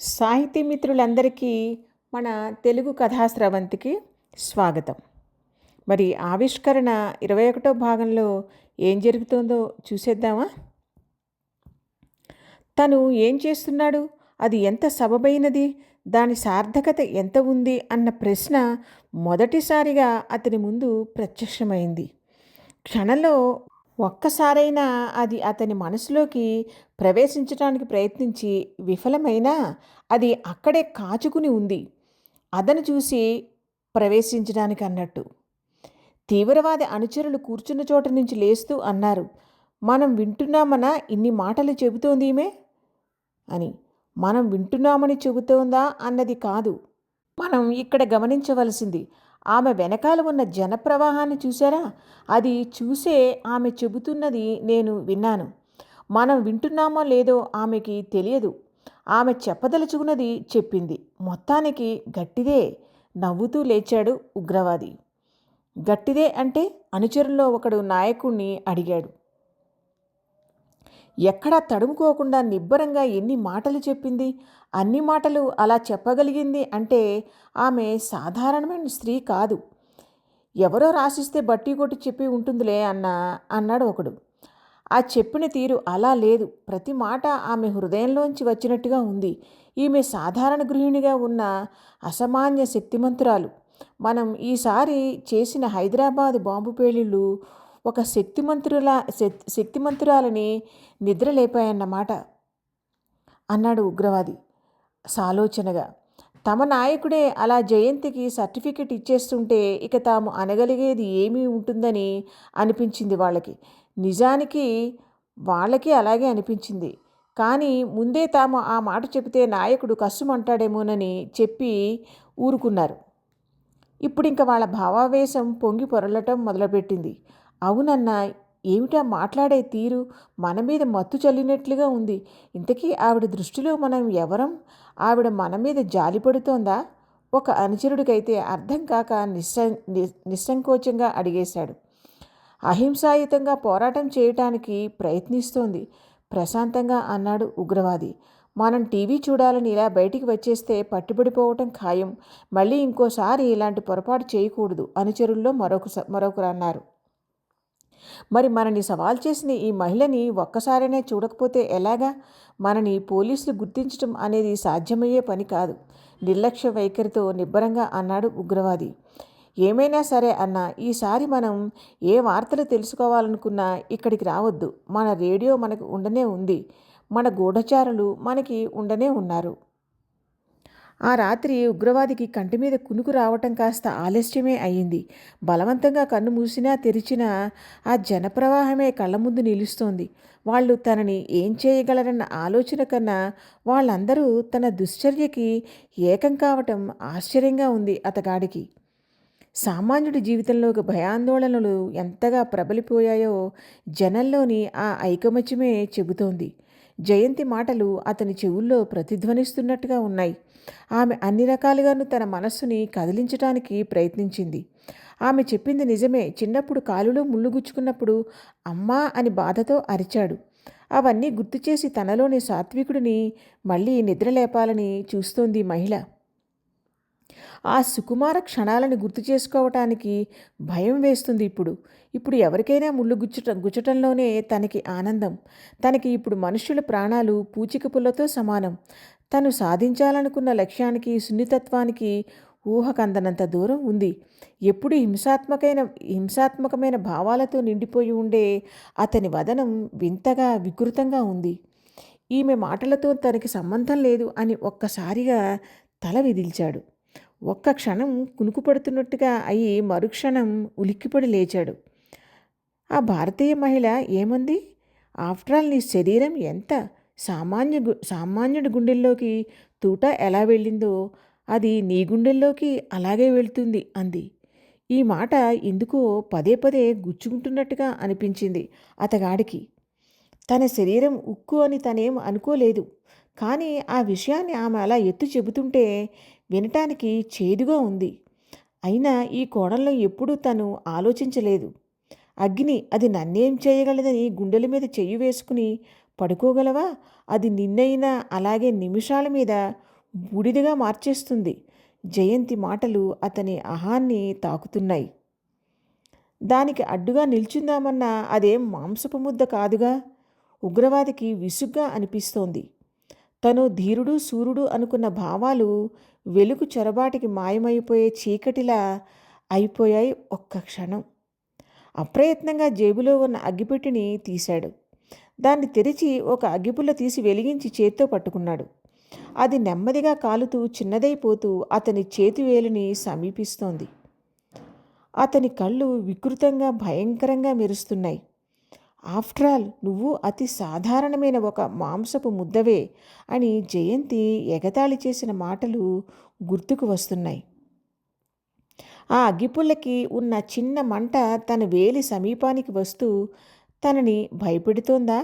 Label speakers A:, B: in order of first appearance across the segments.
A: సాహితీ మిత్రులందరికీ మన తెలుగు కథాస్రవంతికి స్వాగతం. మరి ఆవిష్కరణ ఇరవై ఒకటో భాగంలో ఏం జరుగుతుందో చూసేద్దామా? తను ఏం చేస్తున్నాడు? అది ఎంత సబబైనది? దాని సార్థకత ఎంత ఉంది? అన్న ప్రశ్న మొదటిసారిగా అతని ముందు ప్రత్యక్షమైంది. క్షణంలో ఒక్కసారైనా అది అతని మనసులోకి ప్రవేశించడానికి ప్రయత్నించి విఫలమైనా అది అక్కడే కాచుకుని ఉంది. అదను చూసి ప్రవేశించడానికి అన్నట్టు. తీవ్రవాది అనుచరులు కూర్చున్న చోట నుంచి లేస్తూ అన్నారు మనం వింటున్నామనా? ఇన్ని మాటలు చెబుతోంది ఈమె? అని. మనం వింటున్నామని చెబుతోందా? అన్నది కాదు. మనం ఇక్కడ గమనించవలసింది ఆమె వెనకాల ఉన్న జనప్రవాహాన్ని చూసారా అది చూసే ఆమె చెబుతున్నది నేను విన్నాను. మనం వింటున్నామో లేదో ఆమెకి తెలియదు. ఆమె చెప్పదలుచుకున్నది చెప్పింది. మొత్తానికి గట్టిదే నవ్వుతూ లేచాడు ఉగ్రవాది. గట్టిదే అంటే అనుచరుల్లో ఒకడు నాయకుణ్ణి అడిగాడు. ఎక్కడా తడుముకోకుండా నిబ్బరంగా ఎన్ని మాటలు చెప్పింది? అన్ని మాటలు అలా చెప్పగలిగింది అంటే ఆమె సాధారణమైన స్త్రీ కాదు. ఎవరో రాసిస్తే బట్టి కొట్టి చెప్పి ఉంటుందిలే అన్న అన్నాడు ఒకడు. ఆ చెప్పిన తీరు అలా లేదు. ప్రతి మాట ఆమె హృదయంలోంచి వచ్చినట్టుగా ఉంది. ఈమె సాధారణ గృహిణిగా ఉన్న అసామాన్య శక్తిమంతురాలు. మనం ఈసారి చేసిన హైదరాబాద్ బాంబు పేలిళ్ళు ఒక శక్తిమంతురాల శక్తిమంతురాలని నిద్రలేపాయన్నమాట అన్నాడు ఉగ్రవాది సాలోచనగా. తమ నాయకుడే అలా జయంతికి సర్టిఫికెట్ ఇచ్చేస్తుంటే ఇక తాము అనగలిగేది ఏమీ ఉంటుందని అనిపించింది వాళ్ళకి. నిజానికి వాళ్ళకి అలాగే అనిపించింది. కానీ ముందే తాము ఆ మాట చెబితే నాయకుడు కష్టమంటాడేమోనని చెప్పి ఊరుకున్నారు. ఇప్పుడు ఇంకా వాళ్ళ భావావేశం పొంగి పొరలటం మొదలుపెట్టింది. అవునన్నా ఏమిటా మాట్లాడే తీరు? మన మీద మత్తు చల్లినట్లుగా ఉంది. ఇంతకీ ఆవిడ దృష్టిలో మనం ఎవరం? ఆవిడ మన మీద జాలి పడుతోందా? ఒక అనుచరుడికైతే అర్థం కాక నిస్స నిస్సంకోచంగా అడిగేశాడు. అహింసాయుతంగా పోరాటం చేయటానికి ప్రయత్నిస్తోంది. ప్రశాంతంగా అన్నాడు ఉగ్రవాది. మనం టీవీ చూడాలని ఇలా బయటికి వచ్చేస్తే పట్టుబడిపోవటం ఖాయం. మళ్ళీ ఇంకోసారి ఇలాంటి పొరపాటు చేయకూడదు అనుచరుల్లో మరొక మరొకరు అన్నారు. మరి మనని సవాల్ చేసిన ఈ మహిళని ఒక్కసారైనా చూడకపోతే ఎలాగా? మనని పోలీసులు గుర్తించడం అనేది సాధ్యమయ్యే పని కాదు. నిర్లక్ష్య వైఖరితో నిబ్బరంగా అన్నాడు ఉగ్రవాది. ఏమైనా సరే అన్న ఈసారి మనం ఏ వార్తలు తెలుసుకోవాలనుకున్నా ఇక్కడికి రావద్దు. మన రేడియో మనకు ఉండనే ఉంది. మన గూఢచారులు మనకి ఉండనే ఉన్నారు. ఆ రాత్రి ఉగ్రవాదికి కంటి మీద కునుకు రావటం కాస్త ఆలస్యమే అయింది బలవంతంగా కన్ను మూసినా తెరిచినా ఆ జనప్రవాహమే కళ్ళ ముందు నిలుస్తోంది. వాళ్ళు తనని ఏం చేయగలరన్న ఆలోచన కన్నా వాళ్ళందరూ తన దుశ్చర్యకి ఏకం కావటం ఆశ్చర్యంగా ఉంది అతగాడికి. సామాన్యుడి జీవితంలోకి భయాందోళనలు ఎంతగా ప్రబలిపోయాయో జనంలోని ఆ ఐకమత్యమే చెబుతోంది. జయంతి మాటలు అతని చెవుల్లో ప్రతిధ్వనిస్తున్నట్టుగా ఉన్నాయి. ఆమె అన్ని రకాలుగాను తన మనస్సుని కదిలించడానికి ప్రయత్నించింది. ఆమె చెప్పింది నిజమే. చిన్నప్పుడు కాలులో ముళ్ళుగుచ్చుకున్నప్పుడు అమ్మా అని బాధతో అరిచాడు. అవన్నీ గుర్తు చేసి తనలోని సాత్వికుడిని మళ్ళీ నిద్రలేపాలని చూస్తోంది మహిళ. ఆ సుకుమార క్షణాలను గుర్తు చేసుకోవటానికి భయం వేస్తుంది ఇప్పుడు. ఇప్పుడు ఎవరికైనా ముళ్ళు గుచ్చటం గుచ్చటంలోనే తనకి ఆనందం. తనకి ఇప్పుడు మనుషుల ప్రాణాలు పూచిక పుల్లతో సమానం. తను సాధించాలనుకున్న లక్ష్యానికి సున్నితత్వానికి ఊహకందనంత దూరం ఉంది. ఎప్పుడు హింసాత్మకమైన హింసాత్మకమైన భావాలతో నిండిపోయి ఉండే అతని వదనం వింతగా వికృతంగా ఉంది. ఈమె మాటలతో తనకి సంబంధం లేదు అని ఒక్కసారిగా తల విదిల్చాడు. ఒక్క క్షణం కునుకుపడుతున్నట్టుగా అయి మరుక్షణం ఉలిక్కిపడి లేచాడు. ఆ భారతీయ మహిళ ఏమంది? ఆఫ్టర్ ఆల్ నీ శరీరం ఎంత? సామాన్య సామాన్యుడి గుండెల్లోకి తూట ఎలా వెళ్ళిందో అది నీ గుండెల్లోకి అలాగే వెళ్తుంది అంది. ఈ మాట ఎందుకో పదే పదే గుచ్చుకుంటున్నట్టుగా అనిపించింది అతగాడికి. తన శరీరం ఉక్కు అని తనేం అనుకోలేదు. కానీ ఆ విషయాన్ని ఆమె అలా ఎత్తు చెబుతుంటే వినటానికి చేదుగా ఉంది. అయినా ఈ కోణంలో ఎప్పుడూ తను ఆలోచించలేదు. అగ్ని అది నన్నేం చేయగలదని గుండెల మీద చెయ్యి వేసుకుని పడుకోగలవా? అది నిన్నైనా అలాగే నిమిషాల మీద బూడిదగా మార్చేస్తుంది. జయంతి మాటలు అతని అహాన్ని తాకుతున్నాయి. దానికి అడ్డుగా నిల్చుందామన్నా అదేం మాంసపు ముద్ద కాదుగా? ఉగ్రవాదికి విసుగ్గా అనిపిస్తోంది. తను ధీరుడు సూర్యుడు అనుకున్న భావాలు వెలుగు చొరబాటికి మాయమైపోయే చీకటిలా అయిపోయాయి ఒక్క క్షణం. అప్రయత్నంగా జేబులో ఉన్న అగ్గిపెట్టిని తీశాడు. దాన్ని తెరిచి ఒక అగ్గిపుల్ల తీసి వెలిగించి చేత్తో పట్టుకున్నాడు. అది నెమ్మదిగా కాలుతూ చిన్నదైపోతూ అతని చేతివేలుని సమీపిస్తోంది. అతని కళ్ళు వికృతంగా భయంకరంగా మెరుస్తున్నాయి. ఆఫ్టర్ ఆల్ నువ్వు అతి సాధారణమైన ఒక మాంసపు ముద్దవే అని జయంతి ఎగతాళి చేసిన మాటలు గుర్తుకు వస్తున్నాయి. ఆ అగ్గిపుల్లకి ఉన్న చిన్న మంట తన వేలి సమీపానికి వస్తూ తనని భయపెడుతోందా?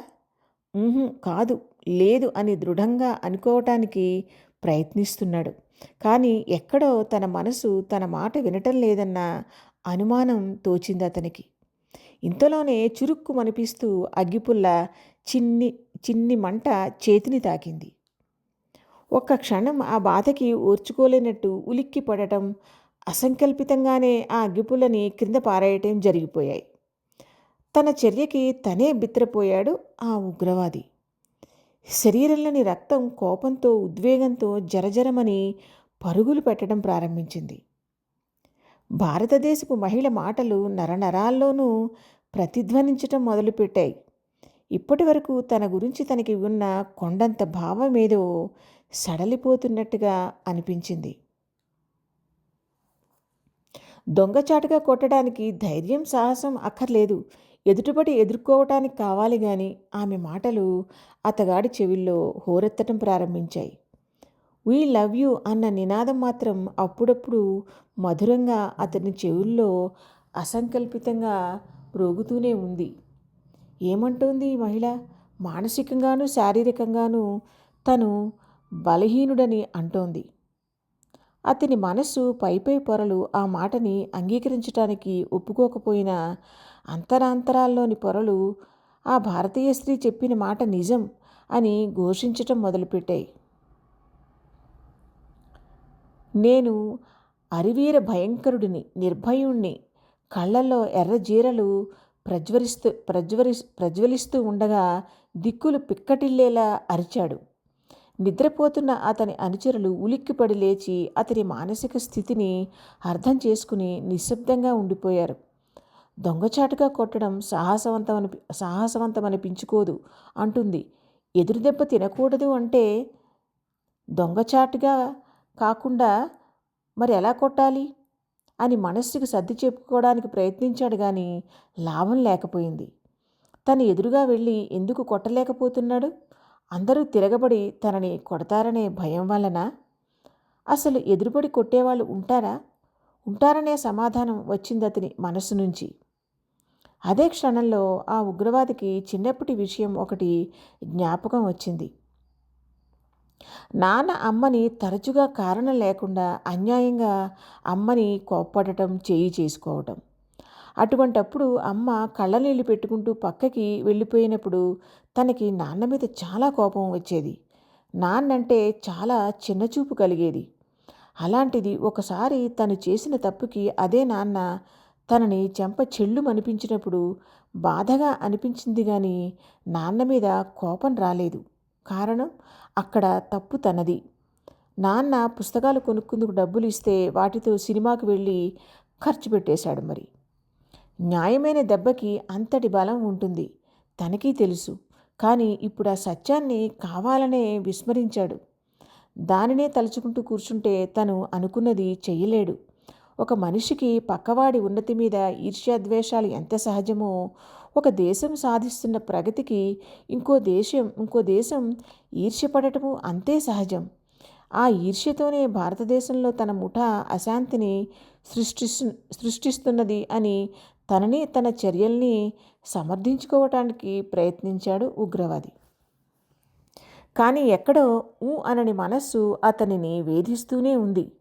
A: కాదు లేదు అని దృఢంగా అనుకోవటానికి ప్రయత్నిస్తున్నాడు. కానీ ఎక్కడో తన మనసు తన మాట వినటం లేదన్న అనుమానం తోచింది అతనికి. ఇంతలోనే చురుక్కు మనిపిస్తూ అగ్గిపుల్ల చిన్ని చిన్ని మంట చేతిని తాకింది. ఒక్క క్షణం ఆ బాధకి ఓర్చుకోలేనట్టు ఉలిక్కి పడటం అసంకల్పితంగానే ఆ అగ్గిపుల్లని క్రింద పారేయటం జరిగిపోయాయి. తన చర్యకి తనే బిత్రపోయాడు ఆ ఉగ్రవాది. శరీరంలోని రక్తం కోపంతో ఉద్వేగంతో జరజరమని పరుగులు పెట్టడం ప్రారంభించింది. భారతదేశపు మహిళ మాటలు నరనరాల్లోనూ ప్రతిధ్వనించటం మొదలుపెట్టాయి. ఇప్పటి వరకు తన గురించి తనకి ఉన్న కొండంత భావమేదో సడలిపోతున్నట్టుగా అనిపించింది. దొంగచాటుగా కొట్టడానికి ధైర్యం సాహసం అక్కర్లేదు. ఎదుటిపడి ఎదుర్కోవటానికి కావాలి గాని ఆమె మాటలు అతగాడి చెవిల్లో హోరెత్తటం ప్రారంభించాయి. వీ లవ్ యూ అన్న నినాదం మాత్రం అప్పుడప్పుడు మధురంగా అతని చెవుల్లో అసంకల్పితంగా రోగుతూనే ఉంది. ఏమంటోంది ఈ మహిళ? మానసికంగానూ శారీరకంగానూ తను బలహీనుడని అంటోంది. అతని మనస్సు పైపై పొరలు ఆ మాటని అంగీకరించటానికి ఒప్పుకోకపోయినా అంతరాంతరాల్లోని పొరలు ఆ భారతీయ స్త్రీ చెప్పిన మాట నిజం అని ఘోషించటం మొదలుపెట్టాయి. నేను అరివీర భయంకరుడిని నిర్భయుణ్ణి. కళ్ళల్లో ఎర్రజీరలు ప్రజ్వరిస్తూ ప్రజ్వరి ప్రజ్వలిస్తూ ఉండగా దిక్కులు పిక్కటిల్లేలా అరిచాడు. నిద్రపోతున్న అతని అనుచరులు ఉలిక్కిపడి లేచి అతని మానసిక స్థితిని అర్థం చేసుకుని నిశ్శబ్దంగా ఉండిపోయారు. దొంగచాటుగా కొట్టడం సాహసవంతమని సాహసవంతమనిపించుకోదు అంటుంది. ఎదురు దెబ్బ తినకూడదు అంటే దొంగచాటుగా కాకుండా మరి ఎలా కొట్టాలి? అని మనస్సుకి సర్ది చెప్పుకోవడానికి ప్రయత్నించాడు కానీ లాభం లేకపోయింది. తను ఎదురుగా వెళ్ళి ఎందుకు కొట్టలేకపోతున్నాడు? అందరూ తిరగబడి తనని కొడతారనే భయం వలన అసలు ఎదురుబడి కొట్టేవాళ్ళు ఉంటారా? ఉంటారనే సమాధానం వచ్చింది అతని మనసు నుంచి. అదే క్షణంలో ఆ ఉగ్రవాదికి చిన్నప్పటి విషయం ఒకటి జ్ఞాపకం వచ్చింది. నాన్న అమ్మని తరచుగా కారణం లేకుండా అన్యాయంగా అమ్మని కోప్పడటం చేయి చేసుకోవటం. అటువంటప్పుడు అమ్మ కళ్ళనీళ్ళు పెట్టుకుంటూ పక్కకి వెళ్ళిపోయినప్పుడు తనకి నాన్న మీద చాలా కోపం వచ్చేది. నాన్నంటే చాలా చిన్నచూపు కలిగేది. అలాంటిది ఒకసారి తను చేసిన తప్పుకి అదే నాన్న తనని చెంప చెళ్ళు అనిపించినప్పుడు బాధగా అనిపించింది కానీ నాన్న మీద కోపం రాలేదు. కారణం? అక్కడ తప్పు తనది. నాన్న పుస్తకాలు కొనుక్కుందుకు డబ్బులు ఇస్తే వాటితో సినిమాకి వెళ్ళి ఖర్చు పెట్టేశాడు మరి. న్యాయమైన దెబ్బకి అంతటి బలం ఉంటుంది. తనకీ తెలుసు. కానీ ఇప్పుడు ఆ సత్యాన్ని కావాలనే విస్మరించాడు. దానినే తలుచుకుంటూ కూర్చుంటే తను అనుకున్నది చెయ్యలేడు. ఒక మనిషికి పక్కవాడి ఉన్నతి మీద ఈర్ష్యాద్వేషాలు ఎంత సహజమో ఒక దేశం సాధిస్తున్న ప్రగతికి ఇంకో దేశం ఇంకో దేశం ఈర్ష్యపడటము అంతే సహజం. ఆ ఈర్ష్యతోనే భారతదేశంలో తన ముఠా అశాంతిని సృష్టిస్తు సృష్టిస్తున్నది అని తనని తన చర్యల్ని సమర్థించుకోవటానికి ప్రయత్నించాడు ఉగ్రవాది. కానీ ఎక్కడో ఊ అనని మనస్సు అతనిని వేధిస్తూనే ఉంది.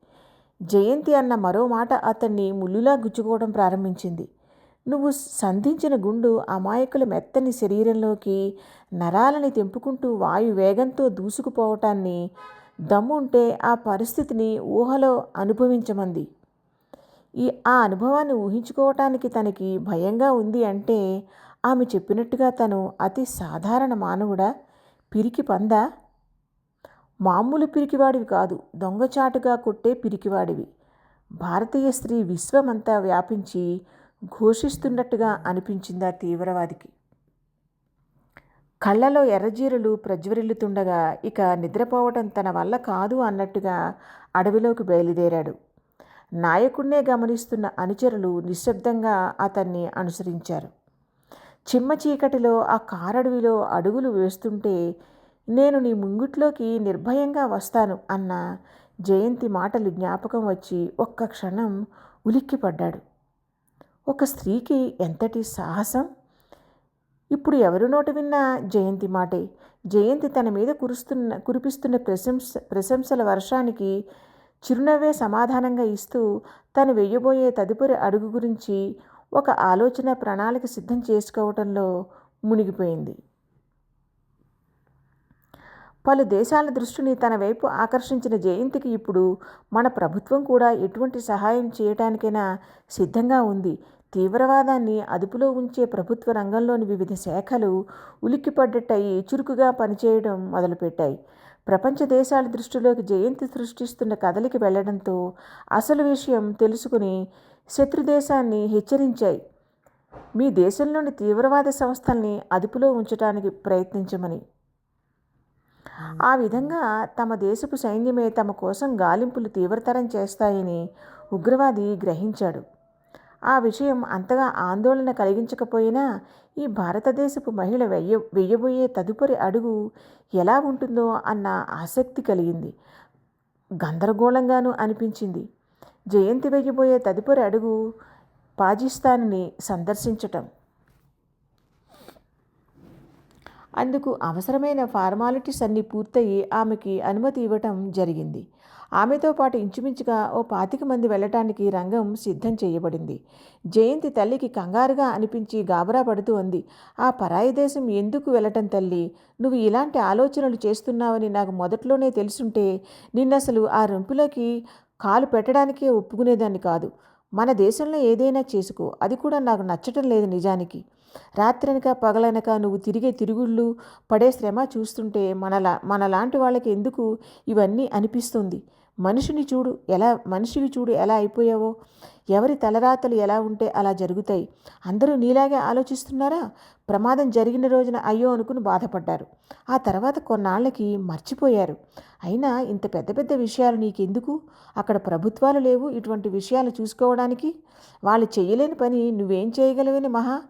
A: జయంతి అన్న మరో మాట అతన్ని ముల్లులా గుచ్చుకోవడం ప్రారంభించింది. నువ్వు సంధించిన గుండు అమాయకుల మెత్తని శరీరంలోకి నరాలని తెంపుకుంటూ వాయు వేగంతో దూసుకుపోవటాన్ని దమ్ముంటే ఆ పరిస్థితిని ఊహలో అనుభవించమంది. ఈ ఆ అనుభవాన్ని ఊహించుకోవటానికి తనకి భయంగా ఉంది అంటే ఆమె చెప్పినట్టుగా తను అతి సాధారణ మానవుడా? పిరికి పందా? మామూలు పిరికివాడివి కాదు దొంగచాటుగా కొట్టే పిరికివాడివి. భారతీయ స్త్రీ విశ్వమంతా వ్యాపించి ఘోషిస్తున్నట్టుగా అనిపించిందా తీవ్రవాదికి. కళ్ళలో ఎర్రజీరలు ప్రజ్వరిల్లుతుండగా ఇక నిద్రపోవటం తన వల్ల కాదు అన్నట్టుగా అడవిలోకి బయలుదేరాడు. నాయకుడినే గమనిస్తున్న అనుచరులు నిశ్శబ్దంగా అతన్ని అనుసరించారు. చిమ్మ చీకటిలో ఆ కారడవిలో అడుగులు వేస్తుంటే నేను నీ ముంగిట్లోకి నిర్భయంగా వస్తాను అన్న జయంతి మాటలు జ్ఞాపకం వచ్చి ఒక్క క్షణం ఉలిక్కిపడ్డాడు. ఒక స్త్రీకి ఎంతటి సాహసం? ఇప్పుడు ఎవరి నోట విన్నా జయంతి మాటే. జయంతి తన మీద కురుస్తున్న కురిపిస్తున్న ప్రశంస ప్రశంసల వర్షానికి చిరునవ్వే సమాధానంగా ఇస్తూ తను వెయ్యబోయే తదుపరి అడుగు గురించి ఒక ఆలోచన ప్రణాళిక సిద్ధం చేసుకోవటంలో మునిగిపోయింది. పలు దేశాల దృష్టిని తన వైపు ఆకర్షించిన జయంతికి ఇప్పుడు మన ప్రభుత్వం కూడా ఎటువంటి సహాయం చేయటానికైనా సిద్ధంగా ఉంది. తీవ్రవాదాన్ని అదుపులో ఉంచే ప్రభుత్వ రంగంలోని వివిధ శాఖలు ఉలిక్కిపడ్డట్టయి చురుకుగా పనిచేయడం మొదలుపెట్టాయి. ప్రపంచ దేశాల దృష్టిలోకి జయంతి సృష్టిస్తున్న కదలికి వెళ్ళడంతో అసలు విషయం తెలుసుకుని శత్రుదేశాన్ని హెచ్చరించాయి. మీ దేశంలోని తీవ్రవాద సంస్థల్ని అదుపులో ఉంచడానికి ప్రయత్నించమని. ఆ విధంగా తమ దేశపు సైన్యమే తమ కోసం గాలింపులు తీవ్రతరం చేస్తాయని ఉగ్రవాది గ్రహించాడు. ఆ విషయం అంతగా ఆందోళన కలిగించకపోయినా ఈ భారతదేశపు మహిళ వెయ్య వెయ్యబోయే తదుపరి అడుగు ఎలా ఉంటుందో అన్న ఆసక్తి కలిగింది. గందరగోళంగానూ అనిపించింది. జయంతి వెయ్యబోయే తదుపరి అడుగు పాకిస్తాన్ని సందర్శించటం. అందుకు అవసరమైన ఫార్మాలిటీస్ అన్నీ పూర్తయి ఆమెకి అనుమతి ఇవ్వటం జరిగింది. ఆమెతో పాటు ఇంచుమించుగా ఓ పాతిక మంది వెళ్ళటానికి రంగం సిద్ధం చేయబడింది. జయంతి తల్లికి కంగారుగా అనిపించి గాబరా పడుతూ ఉంది ఆ పరాయి దేశం ఎందుకు వెళ్ళటం తల్లి? నువ్వు ఇలాంటి ఆలోచనలు చేస్తున్నావని నాకు మొదట్లోనే తెలుసుంటే నిన్నసలు ఆ రొంపులోకి కాలు పెట్టడానికే ఒప్పుకునేదాన్ని కాదు. మన దేశంలో ఏదైనా చేసుకో. అది కూడా నాకు నచ్చటం లేదు నిజానికి. రాత్రనక పగలనక నువ్వు తిరిగే తిరుగుళ్ళు పడే శ్రమ చూస్తుంటే మనలా మనలాంటి వాళ్ళకి ఎందుకు ఇవన్నీ అనిపిస్తుంది? మనిషిని చూడు ఎలా మనిషిని చూడు ఎలా అయిపోయావో? ఎవరి తలరాతలు ఎలా ఉంటే అలా జరుగుతాయి? అందరూ నీలాగే ఆలోచిస్తున్నారా? ప్రమాదం జరిగిన రోజున అయ్యో అనుకుని బాధపడ్డారు. ఆ తర్వాత కొన్నాళ్ళకి మర్చిపోయారు. అయినా ఇంత పెద్ద పెద్ద విషయాలు నీకెందుకు? అక్కడ ప్రభుత్వాలు లేవు ఇటువంటి విషయాలు చూసుకోవడానికి? వాళ్ళు చేయలేని పని నువ్వేం చేయగలవని మహా?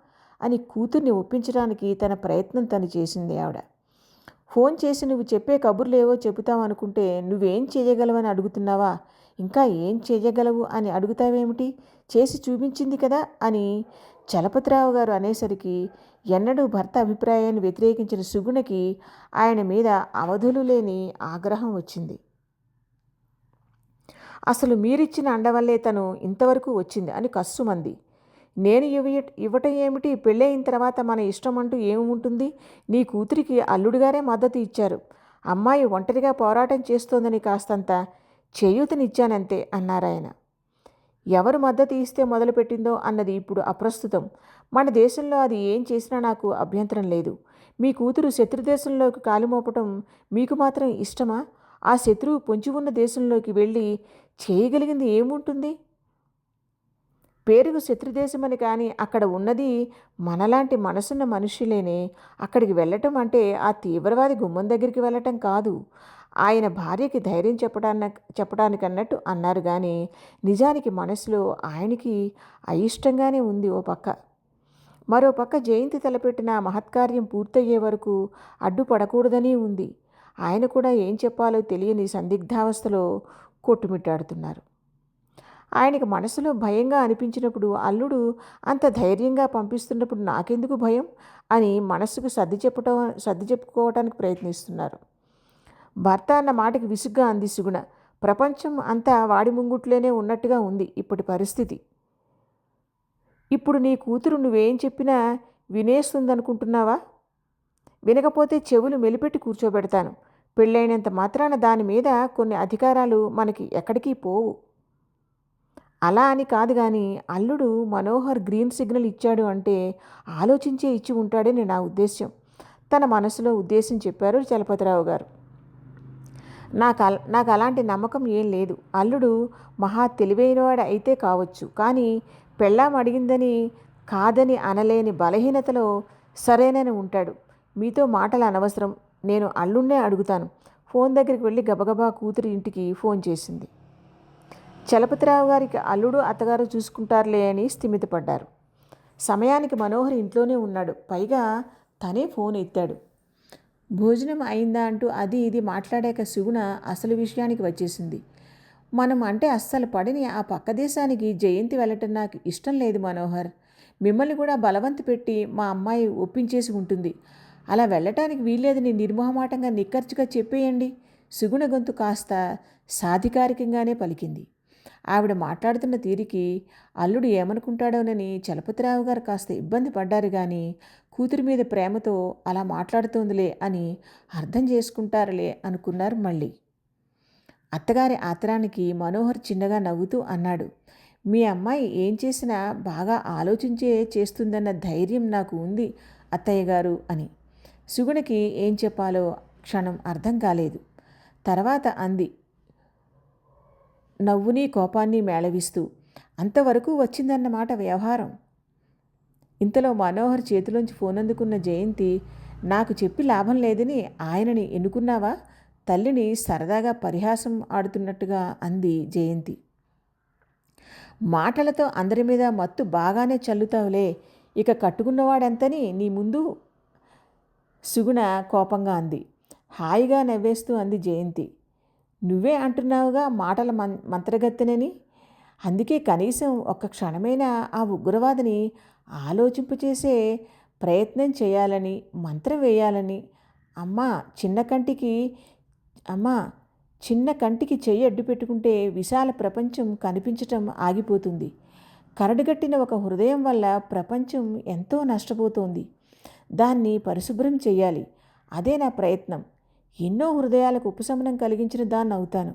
A: అని కూతుర్ని ఒప్పించడానికి తన ప్రయత్నం తను చేసింది ఆవిడ. ఫోన్ చేసి నువ్వు చెప్పే కబుర్లేవో చెబుతావనుకుంటే నువ్వేం చేయగలవని అడుగుతున్నావా? ఇంకా ఏం చేయగలవు అని అడుగుతావేమిటి? చేసి చూపించింది కదా అని చలపతిరావు గారు అనేసరికి ఎన్నడూ భర్త అభిప్రాయాన్ని వ్యతిరేకించిన సుగుణకి ఆయన మీద అవధులు లేని ఆగ్రహం వచ్చింది. అసలు మీరిచ్చిన అండవల్లే తను ఇంతవరకు వచ్చింది అని కస్సుమంది. నేను ఇవి ఇవ్వటం ఏమిటి? పెళ్ళయిన తర్వాత మన ఇష్టం అంటూ ఏముంటుంది? నీ కూతురికి అల్లుడిగారే మద్దతు ఇచ్చారు. అమ్మాయి ఒంటరిగా పోరాటం చేస్తోందని కాస్తంత చేయూతనిచ్చానంతే అన్నారాయన. ఎవరు మద్దతు ఇస్తే మొదలుపెట్టిందో అన్నది ఇప్పుడు అప్రస్తుతం. మన దేశంలో అది ఏం చేసినా నాకు అభ్యంతరం లేదు. మీ కూతురు శత్రుదేశంలోకి కాలుమోపటం మీకు మాత్రం ఇష్టమా? ఆ శత్రువు పొంచి ఉన్న దేశంలోకి వెళ్ళి చేయగలిగింది ఏముంటుంది? పేరుకు శత్రుదేశమని కానీ అక్కడ ఉన్నది మనలాంటి మనసున్న మనుషులేనే. అక్కడికి వెళ్ళటం అంటే ఆ తీవ్రవాది గుమ్మం దగ్గరికి వెళ్ళటం కాదు. ఆయన భార్యకి ధైర్యం చెప్పడాన చెప్పడానికన్నట్టు అన్నారు కానీ నిజానికి మనసులో ఆయనకి అయిష్టంగానే ఉంది ఓ పక్క. మరో పక్క జయంతి తలపెట్టిన మహత్కార్యం పూర్తయ్యే వరకు అడ్డుపడకూడదని ఉంది. ఆయన కూడా ఏం చెప్పాలో తెలియని సందిగ్ధావస్థలో కొట్టుమిట్టాడుతున్నారు. ఆయనకు మనసులో భయంగా అనిపించినప్పుడు అల్లుడు అంత ధైర్యంగా పంపిస్తున్నప్పుడు నాకెందుకు భయం? అని మనసుకు సర్ది చెప్పటం సర్ది చెప్పుకోవడానికి ప్రయత్నిస్తున్నారు. భర్త అన్న మాటకి విసుగ్గా అంది సుగుణ. ప్రపంచం అంతా వాడి ముంగుట్లోనే ఉన్నట్టుగా ఉంది ఇప్పటి పరిస్థితి. ఇప్పుడు నీ కూతురు నువ్వేం చెప్పినా వినేస్తుందనుకుంటున్నావా? వినకపోతే చెవులు మెలిపెట్టి కూర్చోబెడతాను. పెళ్ళైనంత మాత్రాన దాని మీద కొన్ని అధికారాలు మనకి ఎక్కడికి పోవు. అలా అని కాదు కానీ అల్లుడు మనోహర్ గ్రీన్ సిగ్నల్ ఇచ్చాడు అంటే ఆలోచించే ఇచ్చి ఉంటాడని నా ఉద్దేశ్యం. తన మనసులో ఉద్దేశం చెప్పారు చలపతిరావు గారు. నాకు అల నాకు అలాంటి నమ్మకం ఏం లేదు. అల్లుడు మహా తెలివైనవాడు అయితే కావచ్చు. కానీ పెళ్ళాం అడిగిందని కాదని అనలేని బలహీనతలో సరేనని ఉంటాడు. మీతో మాటలు అనవసరం. నేను అల్లుడినే అడుగుతాను. ఫోన్ దగ్గరికి వెళ్ళి గబగబా కూతురి ఇంటికి ఫోన్ చేసింది. చలపతిరావు గారికి అల్లుడు అత్తగారు చూసుకుంటారులే అని స్థిమితపడ్డారు. సమయానికి మనోహర్ ఇంట్లోనే ఉన్నాడు. పైగా తనే ఫోన్ ఎత్తాడు. భోజనం అయిందా అంటూ అది ఇది మాట్లాడాక సుగుణ అసలు విషయానికి వచ్చేసింది. మనం అంటే అస్సలు పడిని ఆ పక్క దేశానికి జయంతి వెళ్ళటం నాకు ఇష్టం లేదు మనోహర్. మిమ్మల్ని కూడా బలవంత పెట్టి మా అమ్మాయి ఒప్పించేసి ఉంటుంది. అలా వెళ్ళటానికి వీల్లేదని నిర్మోహమాటంగా నిక్కర్చుగా చెప్పేయండి. సుగుణ గొంతు కాస్త సాధికారికంగానే పలికింది. ఆవిడ మాట్లాడుతున్న తీరికి అల్లుడు ఏమనుకుంటాడోనని చలపతిరావు గారు కాస్త ఇబ్బంది పడ్డారు కానీ కూతురి మీద ప్రేమతో అలా మాట్లాడుతోందిలే అని అర్థం చేసుకుంటారులే అనుకున్నారు మళ్ళీ. అత్తగారి ఆత్రానికి మనోహర్ చిన్నగా నవ్వుతూ అన్నాడు మీ అమ్మాయి ఏం చేసినా బాగా ఆలోచించే చేస్తుందన్న ధైర్యం నాకు ఉంది అత్తయ్య గారు అని. సుగుణకి ఏం చెప్పాలో క్షణం అర్థం కాలేదు. తర్వాత అంది నవ్వుని కోపాన్ని మేళవిస్తూ అంతవరకు వచ్చిందన్నమాట వ్యవహారం. ఇంతలో మనోహర్ చేతిలోంచి ఫోన్ అందుకున్న జయంతి నాకు చెప్పి లాభం లేదని ఆయనని ఎన్నుకున్నావా? తల్లిని సరదాగా పరిహాసం ఆడుతున్నట్టుగా అంది జయంతి. మాటలతో అందరి మీద మత్తు బాగానే చల్లుతావులే ఇక కట్టుకున్నవాడెంతని నీ ముందు? సుగుణ కోపంగా అంది. హాయిగా నవ్వేస్తూ అంది జయంతి. నువ్వే అంటున్నావుగా మాటల మం మంత్రగత్తెనని? అందుకే కనీసం ఒక్క క్షణమైనా ఆ ఉగ్రవాదిని ఆలోచింపచేసే ప్రయత్నం చేయాలని మంత్రం వేయాలని అమ్మా చిన్న కంటికి అమ్మా చిన్న కంటికి చెయ్యి అడ్డు పెట్టుకుంటే విశాల ప్రపంచం కనిపించటం ఆగిపోతుంది. కరడుగట్టిన ఒక హృదయం వల్ల ప్రపంచం ఎంతో నష్టపోతోంది. దాన్ని పరిశుభ్రం చేయాలి అదే నా ప్రయత్నం. ఎన్నో హృదయాలకు ఉపశమనం కలిగించిన దాన్ని అవుతాను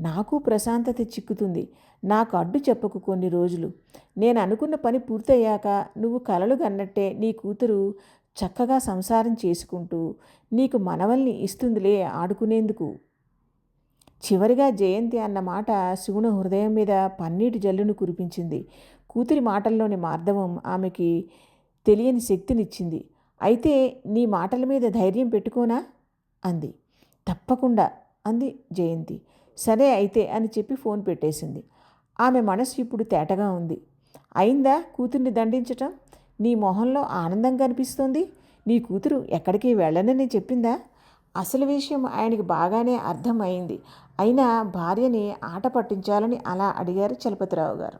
A: నాకు ప్రశాంతత చిక్కుతుంది. నాకు అడ్డు చెప్పకు కొన్ని రోజులు. నేను అనుకున్న పని పూర్తయ్యాక నువ్వు కలలు కన్నట్టే నీ కూతురు చక్కగా సంసారం చేసుకుంటూ నీకు మనవల్ని ఇస్తుందిలే ఆడుకునేందుకు. చివరిగా జయంతి అన్న మాట శివుని హృదయం మీద పన్నీటి జల్లును కురిపించింది. కూతురి మాటల్లోని మార్ధవం ఆమెకి తెలియని శక్తినిచ్చింది. అయితే నీ మాటల మీద ధైర్యం పెట్టుకోనా? అంది. తప్పకుండా అంది జయంతి. సరే అయితే అని చెప్పి ఫోన్ పెట్టేసింది. ఆమె మనసు ఇప్పుడు తేటగా ఉంది. అయిందా కూతుర్ని దండించటం? నీ మొహంలో ఆనందం కనిపిస్తోంది? నీ కూతురు ఎక్కడికి వెళ్ళనని చెప్పిందా? అసలు విషయం ఆయనకి బాగానే అర్థం అయింది. అయినా భార్యని ఆట పట్టించాలని అలా అడిగారు చలపతిరావు గారు.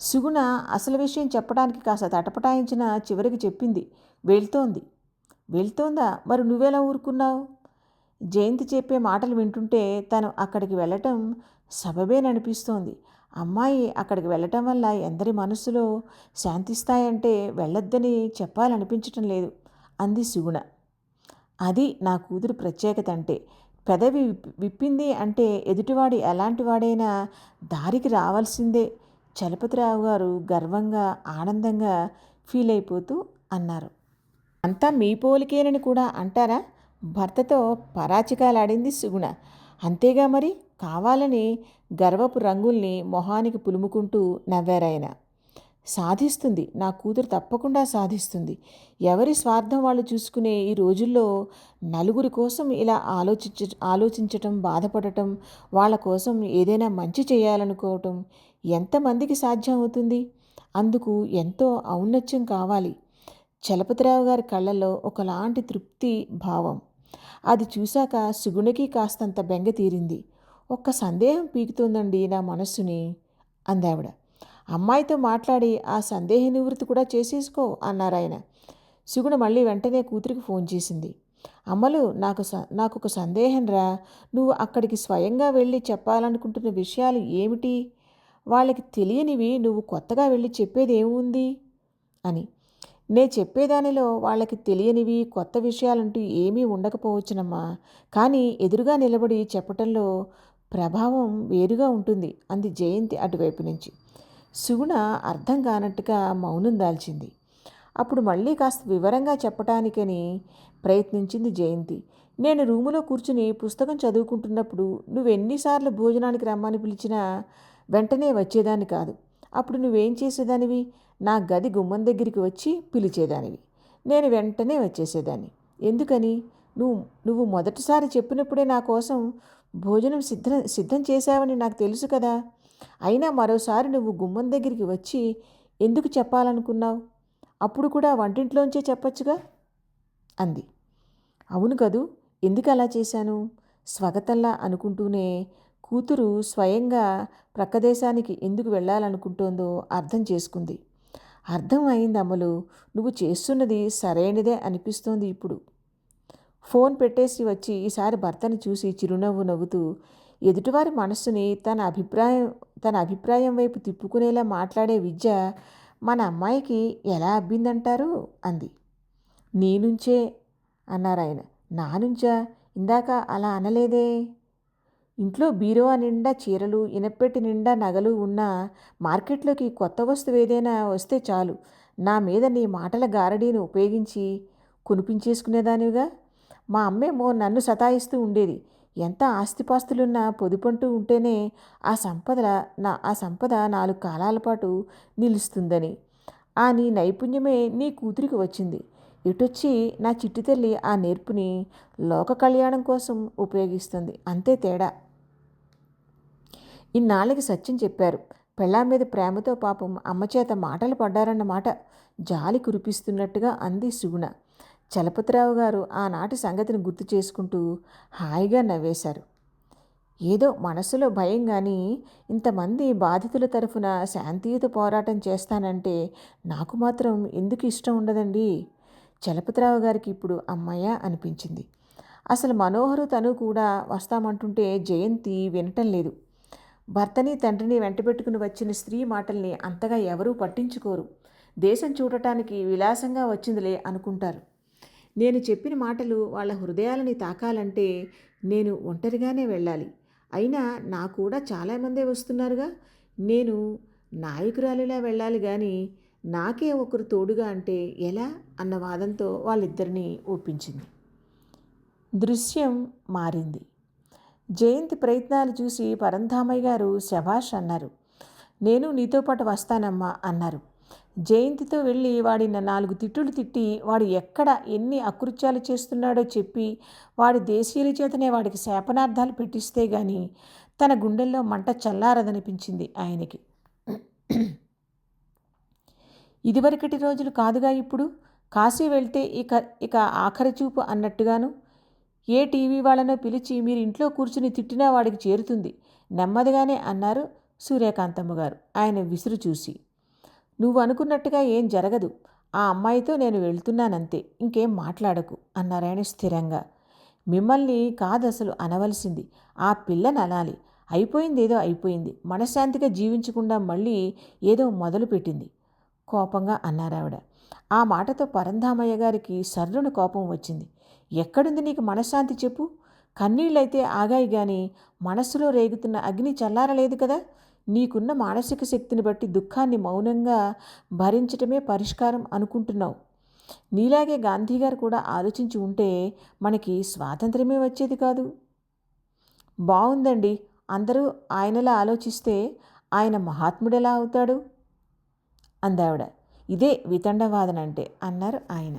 A: సుగుణ అసలు విషయం చెప్పడానికి కాస్త తటపటాయించిన చివరికి చెప్పింది. వెళ్తోంది. వెళ్తోందా? మరి నువ్వెలా ఊరుకున్నావు? జయంతి చెప్పే మాటలు వింటుంటే తను అక్కడికి వెళ్ళటం సబబేననిపిస్తోంది. అమ్మాయి అక్కడికి వెళ్ళటం వల్ల ఎందరి మనసులో శాంతిస్తాయంటే వెళ్ళొద్దని చెప్పాలనిపించటం లేదు అంది సుగుణ. అది నా కూతురు ప్రత్యేకత అంటే పెదవి విప్పింది అంటే ఎదుటివాడు ఎలాంటి వాడైనా దారికి రావాల్సిందే చలపతిరావు గారు గర్వంగా ఆనందంగా ఫీల్ అయిపోతూ అన్నారు. అంతా మీ పోలికేనని కూడా అంటారా? భర్తతో పరాచికాలాడింది సుగుణ. అంతేగా మరి? కావాలని గర్వపు రంగుల్ని మొహానికి పులుముకుంటూ నవ్వారాయన. సాధిస్తుంది. నా కూతురు తప్పకుండా సాధిస్తుంది. ఎవరి స్వార్థం వాళ్ళు చూసుకునే ఈ రోజుల్లో నలుగురి కోసం ఇలా ఆలోచించ ఆలోచించటం బాధపడటం వాళ్ళ కోసం ఏదైనా మంచి చేయాలనుకోవటం ఎంతమందికి సాధ్యం అవుతుంది? అందుకు ఎంతో ఔన్నత్యం కావాలి. చలపతిరావు గారి కళ్ళల్లో ఒకలాంటి తృప్తి భావం. అది చూశాక సుగుణకి కాస్తంత బెంగ తీరింది. ఒక్క సందేహం పీకుతోందండి నా మనస్సుని అందావిడ. అమ్మాయితో మాట్లాడి ఆ సందేహ నివృత్తి కూడా చేసేసుకో అన్నారాయన సుగుణ మళ్ళీ వెంటనే కూతురికి ఫోన్ చేసింది. అమ్మలు నాకు స నాకు ఒక సందేహం రా. నువ్వు అక్కడికి స్వయంగా వెళ్ళి చెప్పాలనుకుంటున్న విషయాలు ఏమిటి? వాళ్ళకి తెలియనివి నువ్వు కొత్తగా వెళ్ళి చెప్పేది ఏముంది అని. నే చెప్పేదానిలో వాళ్ళకి తెలియనివి కొత్త విషయాలంటూ ఏమీ ఉండకపోవచ్చునమ్మా. కానీ ఎదురుగా నిలబడి చెప్పటంలో ప్రభావం వేరుగా ఉంటుంది అంది జయంతి అటువైపు నుంచి. సుగుణ అర్థం కానట్టుగా మౌనం దాల్చింది. అప్పుడు మళ్ళీ కాస్త వివరంగా చెప్పటానికని ప్రయత్నించింది జయంతి. నేను రూములో కూర్చుని పుస్తకం చదువుకుంటున్నప్పుడు నువ్వెన్నిసార్లు భోజనానికి రమ్మని పిలిచినా వెంటనే వచ్చేదాన్ని కాదు. అప్పుడు నువ్వేం చేసేదానివి? నా గది గుమ్మం దగ్గరికి వచ్చి పిలిచేదానివి. నేను వెంటనే వచ్చేసేదాన్ని. ఎందుకని? నువ్వు నువ్వు మొదటిసారి చెప్పినప్పుడే నా కోసం భోజనం సిద్ధం సిద్ధం చేశావని నాకు తెలుసు కదా. అయినా మరోసారి నువ్వు గుమ్మం దగ్గరికి వచ్చి ఎందుకు చెప్పాలనుకున్నావు? అప్పుడు కూడా వంటింట్లోంచే చెప్పొచ్చుగా? అంది. అవును కదూ ఎందుకు అలా చేశాను? స్వగతల్లా అనుకుంటూనే కూతురు స్వయంగా ప్రక్కదేశానికి ఎందుకు వెళ్ళాలనుకుంటోందో అర్థం చేసుకుంది. అర్థం అయింది అమలు. నువ్వు చేస్తున్నది సరైనదే అనిపిస్తోంది ఇప్పుడు. ఫోన్ పెట్టేసి వచ్చి ఈసారి భర్తను చూసి చిరునవ్వు నవ్వుతూ ఎదుటివారి మనస్సుని తన అభిప్రాయం తన అభిప్రాయం వైపు తిప్పుకునేలా మాట్లాడే విద్య మన అమ్మాయికి ఎలా అబ్బిందంటారు? అంది. నీ నుంచే అన్నారు ఆయన నా నుంచా? ఇందాక అలా అనలేదే? ఇంట్లో బీరువా నిండా చీరలు ఇనప్పెట్టి నిండా నగలు ఉన్న మార్కెట్లోకి కొత్త వస్తువు ఏదైనా వస్తే చాలు. నా మీద నీ మాటల గారడీని ఉపయోగించి కొనిపించేసుకునేదానివిగా? మా అమ్మేమో నన్ను సతాయిస్తూ ఉండేది. ఎంత ఆస్తిపాస్తులున్నా పొదుపంటూ ఉంటేనే ఆ సంపద నా ఆ సంపద నాలుగు కాలాల పాటు నిలుస్తుందని. ఆ నీ నైపుణ్యమే నీ కూతురికి వచ్చింది. ఇటొచ్చి నా చిట్టి తల్లి ఆ నేర్పుని లోక కళ్యాణం కోసం ఉపయోగిస్తుంది. అంతే తేడా. ఇన్నాళ్ళకి సత్యం చెప్పారు. పెళ్ళాం మీద ప్రేమతో పాపం అమ్మచేత మాటలు పడ్డారన్నమాట. జాలి కురిపిస్తున్నట్టుగా అంది సుగుణ. చలపతిరావు గారు ఆనాటి సంగతిని గుర్తు చేసుకుంటూ హాయిగా నవ్వేశారు. ఏదో మనసులో భయం కానీ ఇంతమంది బాధితుల తరఫున శాంతియుత పోరాటం చేస్తానంటే నాకు మాత్రం ఎందుకు ఇష్టం ఉండదండి? చలపతిరావు గారికి ఇప్పుడు అమ్మయ్య అనిపించింది. అసలు మనోహరు తను కూడా వస్తామంటుంటే జయంతి వినటం లేదు. భర్తని తండ్రిని వెంటబెట్టుకుని వచ్చిన స్త్రీ మాటల్ని అంతగా ఎవరూ పట్టించుకోరు. దేశం చూడటానికి విలాసంగా వచ్చిందిలే అనుకుంటారు. నేను చెప్పిన మాటలు వాళ్ళ హృదయాలని తాకాలంటే నేను ఒంటరిగానే వెళ్ళాలి. అయినా నా కూడా చాలామందే వస్తున్నారుగా. నేను నాయకురాలిలా వెళ్ళాలి కానీ నాకే ఒకరు తోడుగా అంటే ఎలా? అన్న వాదంతో వాళ్ళిద్దరినీ ఒప్పించింది. దృశ్యం మారింది. జయంతి ప్రయత్నాలు చూసి పరంధామయ్య గారు శభాష్ అన్నారు. నేను నీతో పాటు వస్తానమ్మా అన్నారు. జయంతితో వెళ్ళి వాడిన నాలుగు తిట్టులు తిట్టి వాడు ఎక్కడ ఎన్ని అకృత్యాలు చేస్తున్నాడో చెప్పి వాడి దేశీయుల చేతనే వాడికి శాపనార్థాలు పెట్టిస్తే గాని తన గుండెల్లో మంట చల్లారదనిపించింది ఆయనకి. ఇదివరకటి రోజులు కాదుగా ఇప్పుడు? కాశీ వెళ్తే ఇక ఇక ఆఖరి చూపు అన్నట్టుగాను ఏ టీవీ వాళ్ళనో పిలిచి మీరు ఇంట్లో కూర్చుని తిట్టినా వాడికి చేరుతుంది. నెమ్మదిగానే అన్నారు సూర్యకాంతమ్మ గారు. ఆయన విసురు చూసి నువ్వు అనుకున్నట్టుగా ఏం జరగదు. ఆ అమ్మాయితో నేను వెళ్తున్నానంతే. ఇంకేం మాట్లాడకు అన్నారాయణ స్థిరంగా. మిమ్మల్ని కాదసలు అనవలసింది. ఆ పిల్లని అనాలి. అయిపోయింది ఏదో అయిపోయింది. మనశ్శాంతిగా జీవించకుండా మళ్ళీ ఏదో మొదలుపెట్టింది కోపంగా అన్నారావిడ ఆ మాటతో పరంధామయ్య గారికి సర్రును కోపం వచ్చింది. ఎక్కడుంది నీకు మనశ్శాంతి చెప్పు. కన్నీళ్ళైతే ఆగాయి గాని మనస్సులో రేగుతున్న అగ్ని చల్లారలేదు కదా. నీకున్న మానసిక శక్తిని బట్టి దుఃఖాన్ని మౌనంగా భరించటమే పరిష్కారం అనుకుంటున్నావు. నీలాగే గాంధీ గారు కూడా ఆలోచించి ఉంటే మనకి స్వాతంత్రమే వచ్చేది కాదు. బాగుందండి అందరూ ఆయనలా ఆలోచిస్తే ఆయన మహాత్ముడెలా అవుతాడు? అందావిడ. ఇదే వితండవాదన అంటే అన్నారు ఆయన.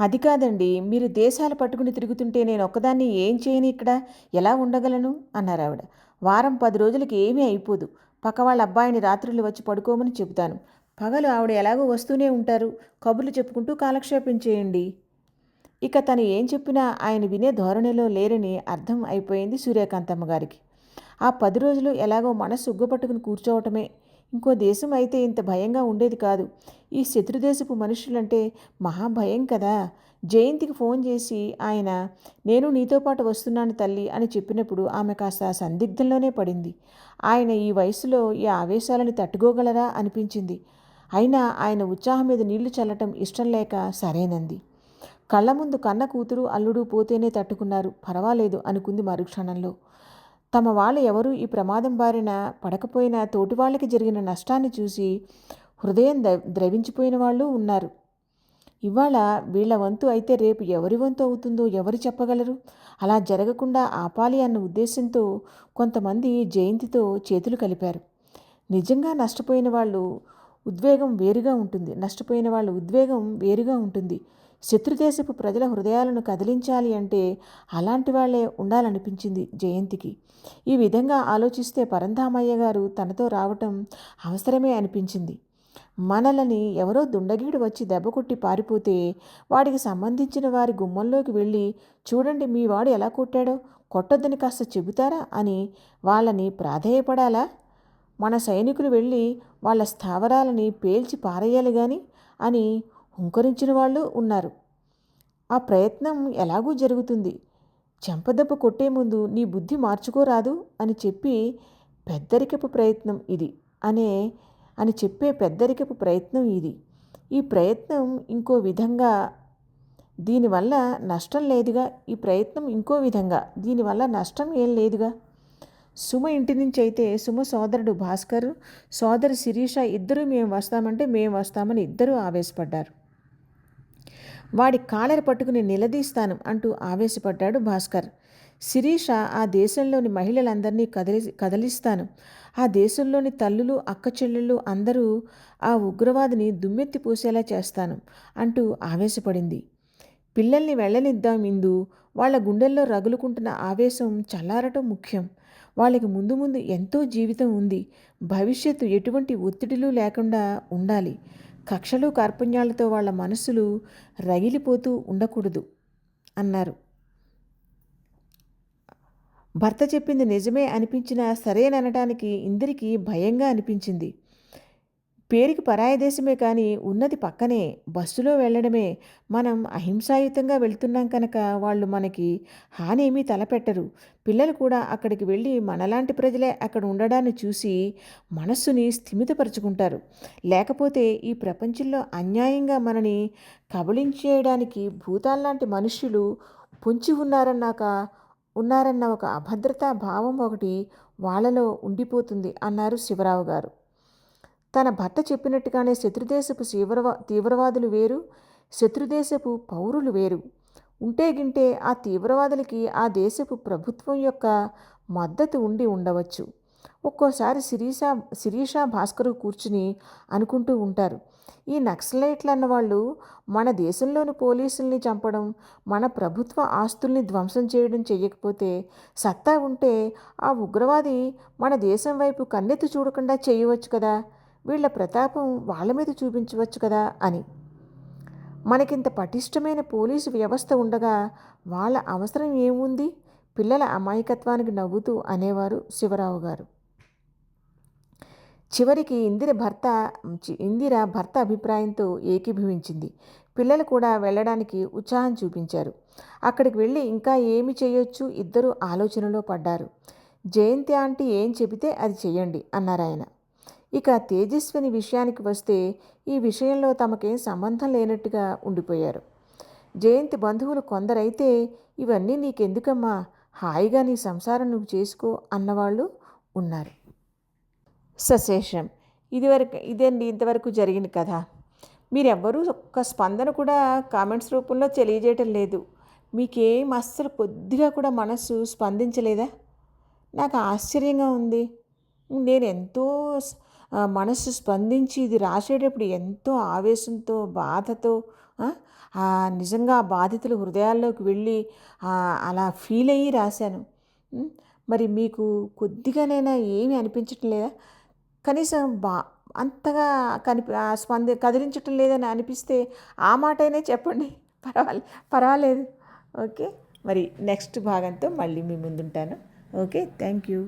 A: అది కాదండి మీరు దేశాలు పట్టుకుని తిరుగుతుంటే నేను ఒక్కదాన్ని ఏం చేయని ఇక్కడ? ఎలా ఉండగలను? అన్నారు ఆవిడ. వారం పది రోజులకి ఏమీ అయిపోదు. పక్క వాళ్ళ అబ్బాయిని రాత్రులు వచ్చి పడుకోమని చెబుతాను. పగలు ఆవిడ ఎలాగో వస్తూనే ఉంటారు. కబుర్లు చెప్పుకుంటూ కాలక్షేపం చేయండి. ఇక తను ఏం చెప్పినా ఆయన వినే ధోరణిలో లేరని అర్థం అయిపోయింది సూర్యకాంతమ్మ గారికి. ఆ పది రోజులు ఎలాగో మనసు ఉగ్గపట్టుకుని కూర్చోవటమే ఇంకో దేశం అయితే ఇంత భయంగా ఉండేది కాదు. ఈ శత్రుదేశపు మనుషులంటే మహాభయం కదా. జయంతికి ఫోన్ చేసి ఆయన నేను నీతో పాటు వస్తున్నాను తల్లి అని చెప్పినప్పుడు ఆమె కాస్త సందిగ్ధంలోనే పడింది. ఆయన ఈ వయసులో ఈ ఆవేశాలని తట్టుకోగలరా అనిపించింది. అయినా ఆయన ఉత్సాహం మీద నీళ్ళు చల్లటం ఇష్టం లేక సరేనంది. కళ్ళ ముందు కన్న కూతురు అల్లుడు పోతేనే తట్టుకున్నారు. పర్వాలేదు అనుకుంది మరుక్షణంలో. తమ వాళ్ళు ఎవరు ఈ ప్రమాదం బారిన పడకపోయినా తోటి వాళ్ళకి జరిగిన నష్టాన్ని చూసి హృదయం ద్రవించిపోయిన వాళ్ళు ఉన్నారు. ఇవాళ వీళ్ళ వంతు అయితే రేపు ఎవరి వంతు అవుతుందో ఎవరు చెప్పగలరు? అలా జరగకుండా ఆపాలి అన్న ఉద్దేశంతో కొంతమంది జయంతితో చేతులు కలిపారు. నిజంగా నష్టపోయిన వాళ్ళు ఉద్వేగం వేరుగా ఉంటుంది. నష్టపోయిన వాళ్ళ ఉద్వేగం వేరుగా ఉంటుంది. శత్రుదేశపు ప్రజల హృదయాలను కదిలించాలి అంటే అలాంటి వాళ్ళే ఉండాలనిపించింది జయంతికి. ఈ విధంగా ఆలోచిస్తే పరంధామయ్య గారు తనతో రావటం అవసరమే అనిపించింది. మనలని ఎవరో దుండగీడు వచ్చి దెబ్బ కొట్టి పారిపోతే వాడికి సంబంధించిన వారి గుమ్మంలోకి వెళ్ళి చూడండి మీ వాడు ఎలా కొట్టాడో కొట్టొద్దని కాస్త చెబుతారా? అని వాళ్ళని ప్రాధేయపడాలా? మన సైనికులు వెళ్ళి వాళ్ళ స్థావరాలని పేల్చి పారేయాలి కానీ అని హుంకరించిన వాళ్ళు ఉన్నారు. ఆ ప్రయత్నం ఎలాగూ జరుగుతుంది. చెంపదెబ్బ కొట్టే ముందు నీ బుద్ధి మార్చుకోరాదు అని చెప్పి పెద్దరికపు ప్రయత్నం ఇది అనే అని చెప్పే పెద్దరికపు ప్రయత్నం ఇది. ఈ ప్రయత్నం ఇంకో విధంగా దీనివల్ల నష్టం లేదుగా. ఈ ప్రయత్నం ఇంకో విధంగా దీనివల్ల నష్టం ఏం లేదుగా? సుమ ఇంటి నుంచి అయితే సుమ సోదరుడు భాస్కర్ సోదరి శిరీష ఇద్దరూ మేము వస్తామంటే మేము వస్తామని ఇద్దరూ ఆవేశపడ్డారు. వాడి కాలర పట్టుకుని నిలదీస్తాను అంటూ ఆవేశపడ్డాడు భాస్కర్. శిరీష ఆ దేశంలోని మహిళలందరినీ కదిలి కదిలిస్తాను. ఆ దేశంలోని తల్లులు అక్క చెల్లెళ్ళు అందరూ ఆ ఉగ్రవాదిని దుమ్మెత్తి పూసేలా చేస్తాను అంటూ ఆవేశపడింది. పిల్లల్ని వెళ్ళనిద్దాం ఇందు వాళ్ళ గుండెల్లో రగులుకుంటున్న ఆవేశం చల్లారటం ముఖ్యం. వాళ్ళకి ముందు ముందు ఎంతో జీవితం ఉంది. భవిష్యత్తు ఎటువంటి ఒత్తిడిలు లేకుండా ఉండాలి. కక్షలు కార్పుణ్యాలతో వాళ్ళ మనసులు రగిలిపోతూ ఉండకూడదు అన్నారు. భర్త చెప్పింది నిజమే అనిపించినా సరేననటానికి ఇందరికీ భయంగా అనిపించింది. పేరుకి పరాయ దేశమే కానీ ఉన్నది పక్కనే బస్సులో వెళ్ళడమే మనం అహింసాయుతంగా వెళ్తున్నాం కనుక వాళ్ళు మనకి హాని ఏమీ తలపెట్టరు. పిల్లలు కూడా అక్కడికి వెళ్ళి మనలాంటి ప్రజలే అక్కడ ఉండడాన్ని చూసి మనస్సుని స్థిమితపరుచుకుంటారు. లేకపోతే ఈ ప్రపంచంలో అన్యాయంగా మనని కబళించేయడానికి భూతాల్లాంటి మనుష్యులు పొంచి ఉన్నారన్నాక ఉన్నారన్న ఒక అభద్రతా భావం ఒకటి వాళ్ళలో ఉండిపోతుంది అన్నారు శివరావు గారు. తన భర్త చెప్పినట్టుగానే శత్రుదేశపు తీవ్రవా తీవ్రవాదులు వేరు శత్రుదేశపు పౌరులు వేరు. ఉంటే గింటే ఆ తీవ్రవాదులకి ఆ దేశపు ప్రభుత్వం యొక్క మద్దతు ఉండి ఉండవచ్చు. ఒక్కోసారి శిరీష శిరీష భాస్కరు కూర్చుని అనుకుంటూ ఉంటారు. ఈ నక్సలైట్లు అన్నవాళ్ళు మన దేశంలోని పోలీసుల్ని చంపడం మన ప్రభుత్వ ఆస్తుల్ని ధ్వంసం చేయడం చేయకపోతే సత్తా ఉంటే ఆ ఉగ్రవాది మన దేశం వైపు కన్నెత్తి చూడకుండా చేయవచ్చు కదా? వీళ్ళ ప్రతాపం వాళ్ళ మీద చూపించవచ్చు కదా అని. మనకింత పటిష్టమైన పోలీసు వ్యవస్థ ఉండగా వాళ్ళ అవసరం ఏముంది? పిల్లల అమాయకత్వానికి నవ్వుతూ అనేవారు శివరావు గారు. చివరికి ఇందిర భర్త ఇందిర భర్త అభిప్రాయంతో ఏకీభవించింది. పిల్లలు కూడా వెళ్ళడానికి ఉత్సాహం చూపించారు. అక్కడికి వెళ్ళి ఇంకా ఏమి చేయొచ్చు? ఇద్దరు ఆలోచనలో పడ్డారు. జయంతి ఆంటీ ఏం చెబితే అది చేయండి అన్నారు ఆయన ఇక తేజస్విని విషయానికి వస్తే ఈ విషయంలో తమకేం సంబంధం లేనట్టుగా ఉండిపోయారు. జయంతి బంధువులు కొందరైతే ఇవన్నీ నీకెందుకమ్మా? హాయిగా నీ సంసారం నువ్వు చేసుకో అన్నవాళ్ళు ఉన్నారు. సశేషం. ఇదివరకు ఇదండి ఇంతవరకు జరిగిన కథ. మీరెవ్వరూ ఒక్క స్పందన కూడా కామెంట్స్ రూపంలో తెలియజేయటం లేదు. మీకేం అస్సలు కొద్దిగా కూడా మనస్సు స్పందించలేదా? నాకు ఆశ్చర్యంగా ఉంది. నేను ఎంతో మనస్సు స్పందించి ఇది రాసేటప్పుడు ఎంతో ఆవేశంతో బాధతో నిజంగా బాధితుల హృదయాల్లోకి వెళ్ళి అలా ఫీల్ అయ్యి రాశాను. మరి మీకు కొద్దిగానైనా ఏమీ అనిపించటం లేదా? కనీసం బా అంతగా కనిపి స్పంది కదిలించటం లేదని అనిపిస్తే ఆ మాటైనా చెప్పండి. పర్వాలేదు పర్వాలేదు. ఓకే మరి నెక్స్ట్ భాగంతో మళ్ళీ మీ ముందుంటాను. Okay thank you.